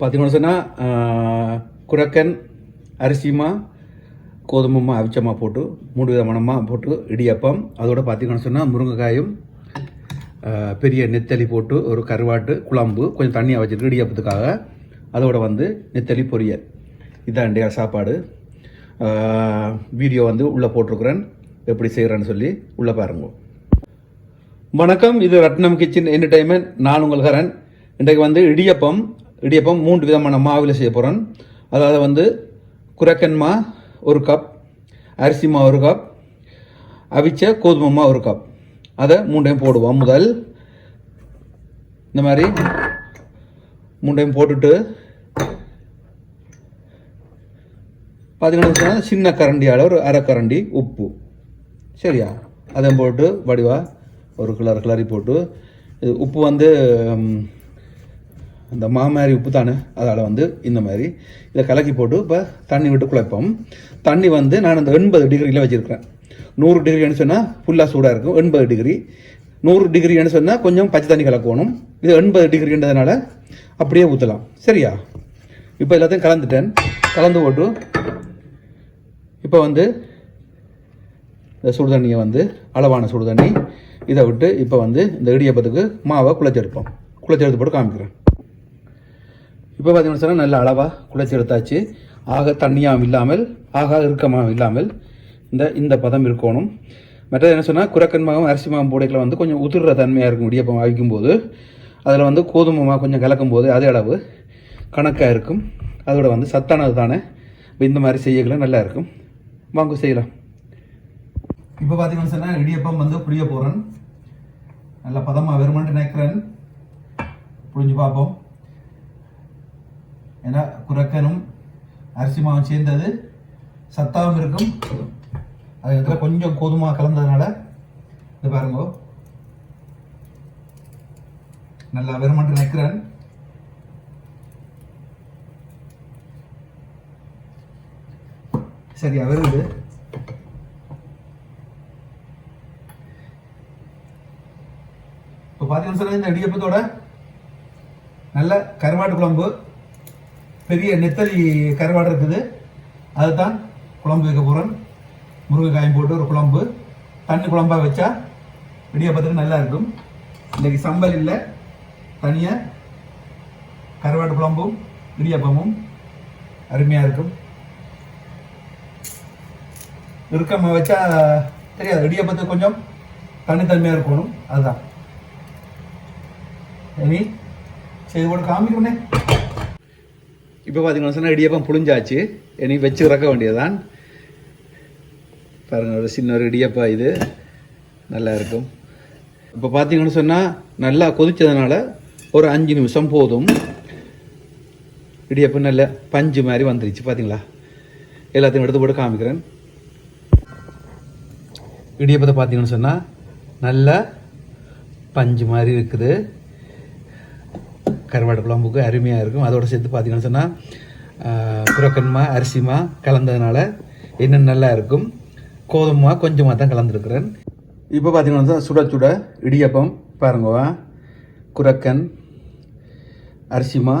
பார்த்தீங்கன்னு சொன்னால் குரக்கன் அரிசிமா கோதுமமா அவிச்சமாக போட்டு மூணு விதமானமாக போட்டு இடியப்பம். அதோட பார்த்தீங்கன்னு சொன்னால் முருங்கைக்காயும் பெரிய நெத்தலி போட்டு ஒரு கருவாட்டு குழம்பு கொஞ்சம் தண்ணியாக வச்சுருக்கு இடியப்பத்துக்காக அதோட வந்து நெத்தலி பொரியல். இதான் இண்டியா சாப்பாடு. வீடியோ வந்து உள்ளே போட்டிருக்கிறேன். எப்படி செய்கிறேன்னு சொல்லி உள்ளே பாருங்க. வணக்கம் இது ரத்னம் கிச்சன் என்டர்டைன்மெண்ட் நான் உங்கள் கரண் இன்றைக்கு வந்து இடியப்பம் இடியப்பம் மூன்று விதமான மாவில் செய்ய போகிறேன் அதாவது வந்து குரக்கன் மா ஒரு கப் அரிசி மா ஒரு கப் அவிச்ச கோதுமை மா ஒரு கப் அதை மூண்டையும் போடுவோம் முதல். இந்த மாதிரி மூண்டையும் போட்டுட்டு பார்த்தீங்கன்னா சின்ன கரண்டியால் ஒரு அரை கரண்டி உப்பு. சரியா? அதையும் போட்டு வடிவா ஒரு கிளறு கிளறி போட்டு இது உப்பு வந்து இந்த மாமாரி உப்பு தானே அதால் வந்து இந்த மாதிரி இதை கலக்கி போட்டு இப்போ தண்ணி விட்டு குழப்பம். தண்ணி வந்து நான் அந்த எண்பது டிகிரியில் வச்சுருக்கிறேன். நூறு டிகிரின்னு சொன்னால் ஃபுல்லாக சூடாக இருக்கும். எண்பது டிகிரி. நூறு டிகிரின்னு சொன்னால் கொஞ்சம் பச்சை தண்ணி கலக்கணும். இது எண்பது டிகிரின்றதுனால அப்படியே ஊற்றலாம் சரியா? இப்போ எல்லாத்தையும் கலந்துட்டேன். கலந்து போட்டு இப்போ வந்து இந்த சுடு தண்ணியை வந்து அளவான சுடு தண்ணி இதை விட்டு இப்போ வந்து இந்த இடியப்பத்துக்கு மாவை குழைச்செடுப்போம் குழைச்செடுத்து போட்டு காமிக்கிறேன். இப்போ பார்த்தீங்கன்னு சொன்னால் நல்ல அளவாக குழைச்சி எடுத்தாச்சு. ஆக தண்ணியாகவும் இல்லாமல் ஆக இறுக்கமாகவும் இல்லாமல் இந்த இந்த பதம் இருக்கணும். மற்றது என்ன சொன்னால் குரக்கன் மாவும் அரிசி மாவும் போடைக்கில் வந்து கொஞ்சம் உதிர்ற தன்மையாக இருக்கும் இடியப்பம் அவிக்கும்போது அதில் வந்து கோதுமை மாவு கொஞ்சம் கலக்கும் போது அதே அளவு கணக்காக இருக்கும். அதோட வந்து சத்தானது தானே. இந்த மாதிரி செய்யல நல்லா இருக்கும். வாங்க செய்யலாம். இப்போ பார்த்தீங்கன்னு சொன்னால் இடியப்பம் வந்து புளிய போகிறேன் நல்ல பதமாக வருமானு நினைக்கிறேன். புரிஞ்சு பார்ப்போம் ஏன்னா குரக்கனும் அரிசி மாவும் சேர்ந்தது. சத்தாவும் இருக்கும். அது இடத்துல கொஞ்சம் கோதுமா கலந்ததுனால இது பாருங்க. நல்லா வெறுமன்ட்டு நினைக்கிறேன் சரியா வருது இப்போ பார்த்தீங்கன்னா சொன்னா இந்த இடியப்பத்தோட நல்ல கருவாட்டு குழம்பு. பெரிய நெத்தலி கருவாடு இருக்குது. அதுதான் குழம்பு வைக்க போகிறேன் முருங்கைக்காயும் போட்டு ஒரு குழம்பு. தண்ணி குழம்பாக வச்சா இடியப்பத்துக்கு நல்லா இருக்கும். இன்னைக்கு சம்பல் இல்லை. தனியாக கருவாடு குழம்பும் இடியப்பமும் அருமையாக இருக்கும். இறுக்கமாக வச்சா தெரியாது. இடியப்பத்துக்கு கொஞ்சம் தனித்தன்மையாக இருக்கணும். அதுதான். இனி செய்து போட்டு காமிக்கணே இப்போ பார்த்தீங்கன்னா சொன்னால் இடியப்பம் புழிஞ்சாச்சு. இனி வச்சு இறக்க வேண்டியதுதான். பாருங்க ஒரு சின்ன ஒரு இடியப்பா இது. நல்லா இருக்கும். இப்போ பார்த்தீங்கன்னு சொன்னால் நல்லா கொதிச்சதுனால ஒரு அஞ்சு நிமிஷம் போதும். இடியப்பம் நல்ல பஞ்சு மாதிரி வந்துருச்சு பார்த்தீங்களா எல்லாத்தையும் எடுத்து போட்டு காமிக்கிறேன். இடியப்பத்தை பார்த்தீங்கன்னு சொன்னால் நல்லா பஞ்சு மாதிரி இருக்குது. கருவாடு குழம்புக்கு அருமையாக இருக்கும். அதோட சேர்த்து பார்த்தீங்கன்னு சொன்னால் குரக்கன்மா அரிசிமா கலந்ததுனால இன்னும் நல்லா இருக்கும். கோதுமை கொஞ்சமாக தான் கலந்துருக்கிறேன். இப்போ பார்த்தீங்கன்னா சுட சுட இடியப்பம் பாருங்க. குரக்கன் அரிசிமா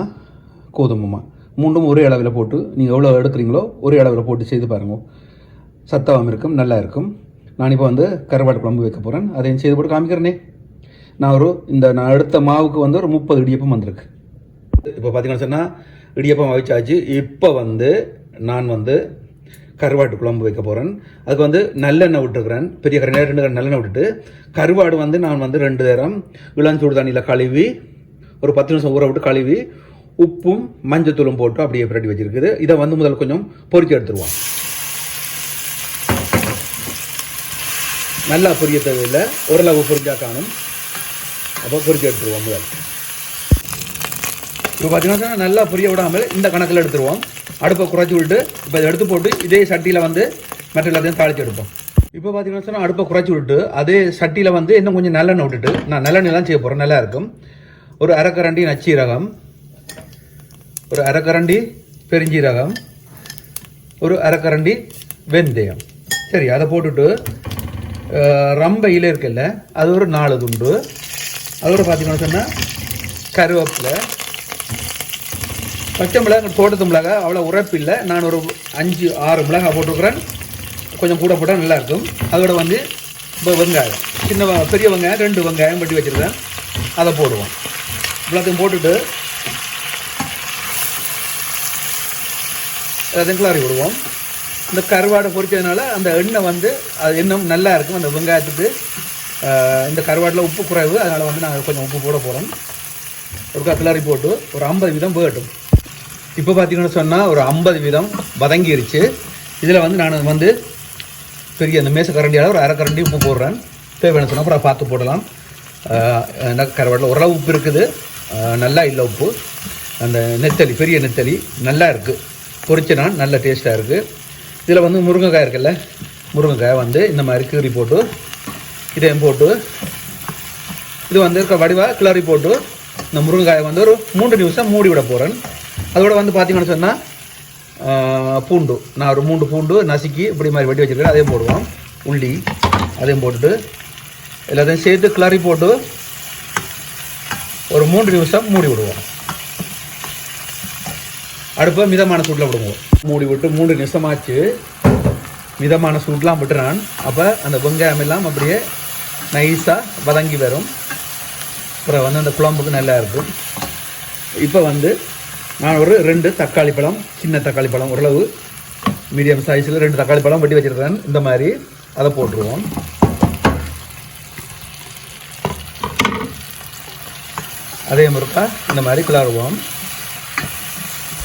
கோதுமைமா. மூன்றும் ஒரே அளவில் போட்டு நீங்கள் எவ்வளோ எடுக்கிறீங்களோ ஒரே அளவில் போட்டு செய்து பாருங்க. சத்தாவும் இருக்கும் நல்லா இருக்கும். நான் இப்போ வந்து கருவாட்டு குழம்பு வைக்க போகிறேன் அதையும் செய்து போட்டு காமிக்கிறேனே. நான் ஒரு இந்த நான் எடுத்த மாவுக்கு வந்து ஒரு முப்பது இடியப்பம் வந்திருக்கு. இப்போ பார்த்தீங்கன்னா சொன்னால் இடியப்பம் அவிச்சாச்சு இப்போ வந்து நான் வந்து கருவாட்டு குழம்பு வைக்க போகிறேன் அதுக்கு வந்து நல்லெண்ணெய் விட்டுருக்குறேன். பெரிய கரை ரெண்டு கரை நல்லெண்ணெய் விட்டுட்டு கருவாடு வந்து நான் வந்து ரெண்டு நேரம் இளஞ்சூடு தண்ணியில் கழுவி ஒரு பத்து நிமிஷம் ஊற விட்டு கழுவி உப்பும் மஞ்சத்தூளும் போட்டு அப்படியே பிரட்டி வச்சிருக்குது. இதை வந்து முதல்ல கொஞ்சம் பொரிச்சு எடுத்துருவோம். நல்லா பொரிய தேவையில்லை. ஓரளவு பொரிஞ்சா காணும். அப்போ பொறிச்சு எடுத்துருவோம் முதல். இப்போ பார்த்தீங்கன்னா நல்லா பொரிய விடாமல் இந்த கணக்கில் எடுத்துருவோம். அடுப்பை குறைச்சி விட்டு இப்போ இதை எடுத்து போட்டு இதே சட்டியில் வந்து மற்ற எல்லாத்தையும் தாளித்து எடுப்போம். இப்போ பார்த்தீங்கன்னா சொன்னால் அடுப்பை குறைச்சி விட்டு அதே சட்டியில் வந்து இன்னும் கொஞ்சம் நல்லெண்ணெய் விட்டுட்டு நான் நல்லெண்ணெய்லாம் செய்ய போகிறேன் நல்லா இருக்கும். ஒரு அரைக்கரண்டி நச்சீரகம். ஒரு அரைக்கரண்டி பெருஞ்சீரகம். ஒரு அரைக்கரண்டி வெந்தயம். சரி அதை போட்டுட்டு ரொம்ப ரம்ப இலை இருக்குல்ல அது ஒரு நாலு துண்டு. அதோட பார்த்தீங்கன்னா சொன்னால் கருவேப்பிலை. பச்சை மிளகா தோட்டத்து மிளகாய் அவ்வளோ உரப்பு இல்லை. நான் ஒரு அஞ்சு ஆறு மிளகாய் போட்டுருக்குறேன். கொஞ்சம் கூட போட்டால் நல்லாயிருக்கும் அதோட வந்து இப்போ வெங்காயம். சின்ன பெரிய வெங்காயம் ரெண்டு வெங்காயம் வெட்டி வச்சுருக்கேன் அதை போடுவோம். எல்லாத்தையும் போட்டுட்டு எல்லாத்தையும் கிளறி விடுவோம். இந்த கருவாடை பொறிச்சதுனால அந்த எண்ணெய் வந்து அது இன்னும் நல்லா இருக்கும். அந்த வெங்காயத்துக்கு இந்த கருவாட்டில் உப்பு குறைவு. அதனால் வந்து நாங்கள் கொஞ்சம் உப்பு போட போகிறோம் ஒரு கிளறி போட்டு ஒரு ஐம்பது வீதம் வேகட்டும் இப்போ பார்த்தீங்கன்னு சொன்னால் ஒரு ஐம்பது வீதம் வதங்கிருச்சு. இதில் வந்து நான் வந்து பெரிய அந்த மேச கரண்டியால் ஒரு அரை கரண்டி உப்பு போடுறேன். தேவையான சொன்னால் அப்புறம் பார்த்து போடலாம். ஆஹ், கருவாட்டில் ஓரளவு உப்பு இருக்குது. நல்லா இல்லை உப்பு. அந்த நெத்தலி பெரிய நெத்தலி நல்லா இருக்குது பொரிச்ச நல்ல டேஸ்ட்டாக இருக்குது இதில் வந்து முருங்கைக்காய் இருக்குல்ல? முருங்கைக்காய் வந்து இந்த மாதிரி கீறி போட்டு இதையும் போட்டு. இது வந்து இருக்க வடிவாக கிளறி போட்டு இந்த முருங்கைக்காயை வந்து ஒரு மூன்று நிமிஷம் மூடி விட போகிறேன் அதோட வந்து பார்த்தீங்கன்னு சொன்னால் பூண்டு. நான் ஒரு மூன்று பூண்டு நசுக்கி இப்படி மாதிரி வெட்டி வச்சிருக்கேன். அதையும் போடுவோம். உள்ளி அதையும் போட்டுட்டு எல்லாத்தையும் சேர்த்து கிளறி போட்டு ஒரு மூன்று நிமிஷம் மூடி விடுவோம். அடுப்பை மிதமான சூட்டில் விடுவோம். மூடி விட்டு மூன்று நிமிஷமாச்சு. மிதமான சூட்லாம் விட்டுறான். அப்போ அந்த வெங்காயம் எல்லாம் அப்படியே நைஸாக வதங்கி வரும். அப்புறம் வந்து அந்த குழம்புக்கு நல்லா இருக்கும். இப்போ வந்து நான் ஒரு ரெண்டு தக்காளி பழம் சின்ன தக்காளி பழம் ஓரளவு மீடியம் சைஸில் ரெண்டு தக்காளி பழம் வெட்டி வச்சுருக்கேன். இந்த மாதிரி அதை போட்டுருவோம். அதே முறுக்கா இந்த மாதிரி கிளறுவோம்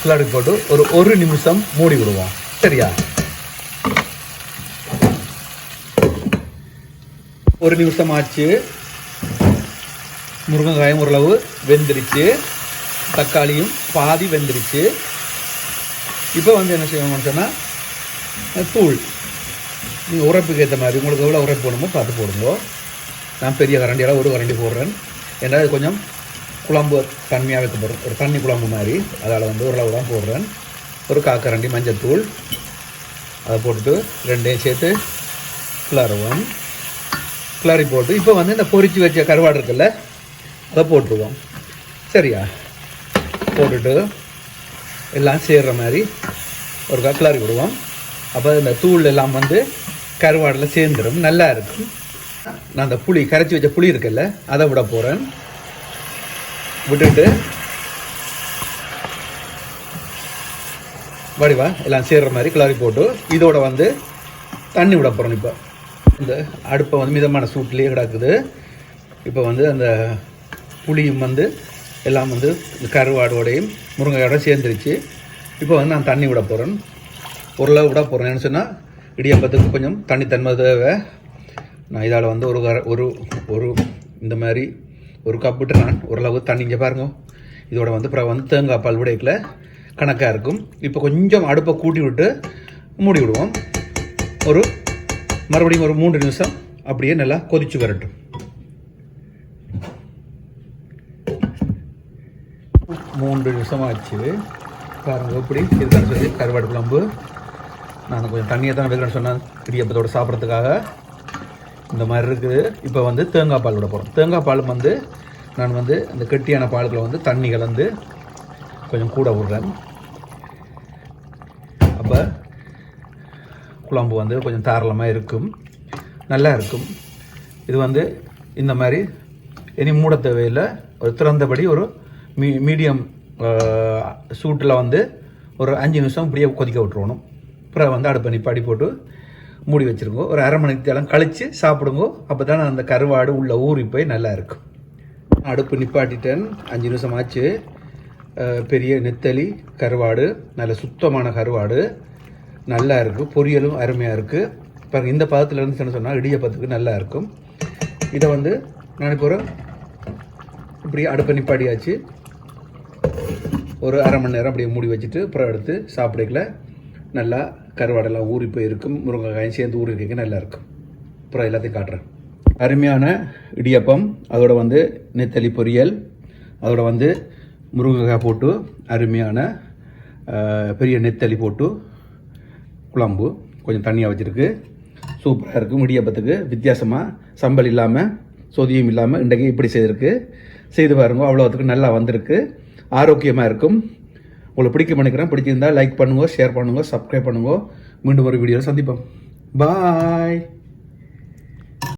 கிளறி போட்டு ஒரு ஒரு நிமிஷம் மூடி விடுவோம். சரியா? ஒரு நிமிஷம் ஆச்சு. முருங்கைக்காயும் ஓரளவு வெந்துருச்சு. தக்காளியும் பாதி வெந்துருச்சு. இப்போ வந்து என்ன செய்யணும்னு சொன்னால் தூள். நீங்கள் உரப்புக்கு ஏற்ற மாதிரி உங்களுக்கு எவ்வளோ உரப்பு போடணுமோ பார்த்து போடுங்க. நான் பெரிய கரண்டியால் ஒரு கரண்டி போடுறேன். ஏன்னா இது கொஞ்சம் குழம்பு தன்மையாக வைக்க போடுறேன் ஒரு தண்ணி குழம்பு மாதிரி. அதால் வந்து ஓரளவு தான் போடுறேன். ஒரு காக்கரண்டி மஞ்சத்தூள் அதை போட்டுட்டு ரெண்டையும் சேர்த்து கிளறுவோம். கிளறி போட்டு இப்போ வந்து இந்த பொறிச்சு வச்ச கருவாடு இருக்குல்ல அதை போட்டுருவோம். சரியா? போட்டுட்டு எல்லாம் சேர்கிற மாதிரி ஒரு கிளறி விடுவோம் அப்போ இந்த தூள் எல்லாம் வந்து கருவாடில் சேர்ந்துடும் நல்லா இருக்கும். நான் அந்த புளி கரைச்சி வச்ச புளி இருக்குல்ல அதை விட போகிறேன் விட்டுட்டு வடிவா எல்லாம் சேர்கிற மாதிரி கிளறி போட்டு இதோட வந்து தண்ணி விட போகிறோம் இப்போ. இந்த அடுப்பை வந்து மிதமான சூட்லேயே கிடக்குது. இப்போ வந்து அந்த புளியும் வந்து எல்லாம் வந்து இந்த கருவாடோடையும் முருங்கையோட சேர்ந்துருச்சு. இப்போ வந்து நான் தண்ணி விட போகிறேன் உருளை விட போகிறேன் சொன்னால் இடியப்பத்துக்கு கொஞ்சம் தண்ணி தன்மை தேவை. நான் இதால் வந்து ஒரு கர ஒரு ஒரு இந்த மாதிரி ஒரு கப்புட்டு நான் ஓரளவு தண்ணி இங்கே பாருங்க. இதோட வந்து அப்புறம் வந்து தேங்காய் பால் விடைக்கல. கணக்காக இருக்கும். இப்போ கொஞ்சம் அடுப்பை கூட்டி விட்டு மூடி விடுவோம். ஒரு மறுபடியும் ஒரு மூன்று நிமிஷம் அப்படியே நல்லா கொதிச்சு வரட்டும். மூன்று நிமிஷம் ஆச்சு பாருங்க எப்படி இருக்கான்னு சொல்லி கருவாடு குழம்பு. நான் கொஞ்சம் தண்ணியை தான் வைக்கிறேன்னு சொன்னேன் இடியப்பத்தோட சாப்பிட்றதுக்காக. இந்த மாதிரி இருக்குது. இப்போ வந்து தேங்காய் பால் விட போகிறோம் தேங்காய் பால் வந்து நான் வந்து அந்த கெட்டியான பாலுக்குள்ள வந்து தண்ணி கலந்து கொஞ்சம் கூட விடுறேன். அப்போ குழம்பு வந்து கொஞ்சம் தாராளமாக இருக்கும். நல்லா இருக்கும். இது வந்து இந்த மாதிரி இனி மூட தேவையில் ஒரு திறந்தபடி ஒரு மீ மீடியம் சூட்டில் வந்து ஒரு அஞ்சு நிமிஷம் இப்படியே கொதிக்க விட்டுருவணும். அப்புறம் வந்து அடுப்பை நிப்பாடி போட்டு மூடி வச்சுருங்க. ஒரு அரை மணி தேலம் கழித்து சாப்பிடுங்க. அப்போ தான் அந்த கருவாடு உள்ள ஊறி போய் நல்லா இருக்கும். அடுப்பு நிப்பாட்டிட்டேன். அஞ்சு நிமிஷம் ஆச்சு. பெரிய நெத்தலி கருவாடு நல்ல சுத்தமான கருவாடு. நல்லா இருக்குது பொரியலும் அருமையாக இருக்குது இப்போ இந்த பதத்துலேருந்து என்ன சொன்னால் இடியப்பத்துக்கு நல்லா இருக்கும் இதை வந்து நான் இப்போ ஒரு இப்படி அடுப்பை நிப்பாடியாச்சு ஒரு அரை மணி நேரம் அப்படியே மூடி வச்சுட்டு அப்புறம் எடுத்து சாப்பிடக்கல நல்லா கருவாடெல்லாம் ஊறி போய் இருக்கும் முருங்கைக்காயும் சேர்ந்து ஊறி இருக்க நல்லா இருக்கும் அப்புறம் எல்லாத்தையும் காட்டுறேன். அருமையான இடியப்பம். அதோட வந்து நெத்தலி பொரியல். அதோட வந்து முருங்கைக்காய் போட்டு அருமையான பெரிய நெத்தலி போட்டு குழம்பு கொஞ்சம் தண்ணியாக வச்சுருக்கு. சூப்பராக இருக்கும் இடியப்பத்துக்கு வித்தியாசமாக சம்பல் இல்லாமல் சொதியும் இல்லாமல் இன்றைக்கு இப்படி செய்திருக்கு. செய்து பாருங்க அவ்வளோத்துக்கு நல்லா வந்திருக்கு. ஆரோக்கியமாக இருக்கும். உங்களை பிடிக்கும் நினைக்கிறேன். பிடிச்சிருந்தா லைக் பண்ணுங்கள் ஷேர் பண்ணுங்கள் சப்ஸ்கிரைப் பண்ணுங்கள் மீண்டும் ஒரு வீடியோவில் சந்திப்போம். பாய்